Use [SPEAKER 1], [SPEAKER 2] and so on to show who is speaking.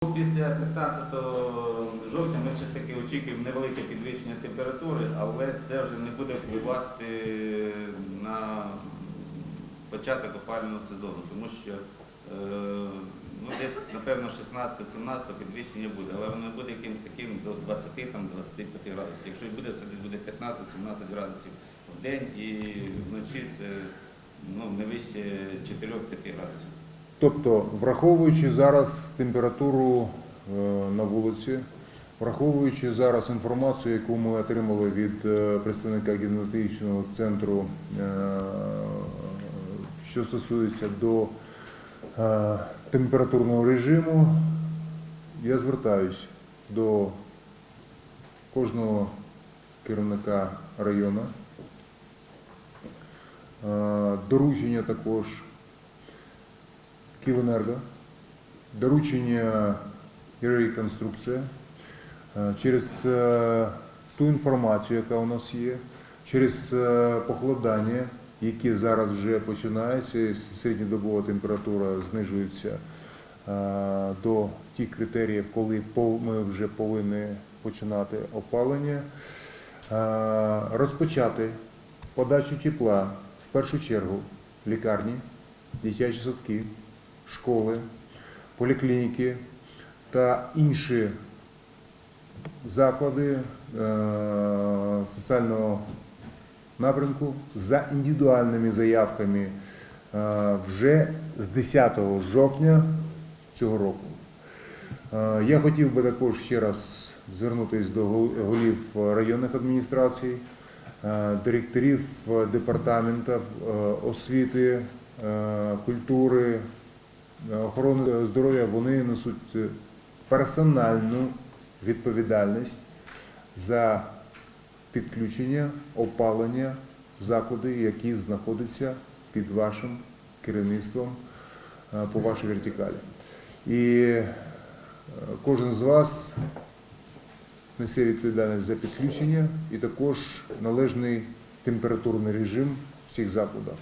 [SPEAKER 1] Після 15 жовтня ми все таки очікуємо невелике підвищення температури, але це вже не буде впливати на початок опалювального сезону, тому що е, ну, десь, напевно, 16-17 підвищення буде, але воно буде якимось таким до 20-25 градусів. Якщо і буде, це десь буде 15-17 градусів в день і вночі це ну, не вище 4-5 градусів.
[SPEAKER 2] Тобто, враховуючи зараз температуру е, на вулиці, враховуючи зараз інформацію, яку ми отримали від е, представника генетичного центру, е, що стосується до температурного режиму, я звертаюсь до кожного керівника району. Доручення також Київенерго, доручення і реконструкція е, через е, ту інформацію, яка у нас є, через е, похолодання, яке зараз вже починається, середньодобова температура знижується до тих критеріїв, коли ми вже повинні починати опалення, розпочати подачу тепла в першу чергу лікарні, дитячі садки, школи, поліклініки та інші заклади е, соціального напрямку за індивідуальними заявками е, вже з 10 жовтня цього року. Е, Я хотів би також ще раз звернутися до голів районних адміністрацій, директорів департаментів освіти, культури, охорони здоров'я. Вони несуть е, персональну відповідальність за підключення опалення в заклади, які знаходяться під вашим керівництвом е, по вашій вертикалі. І е, кожен з вас несе відповідальність за підключення і також належний температурний режим в цих закладах.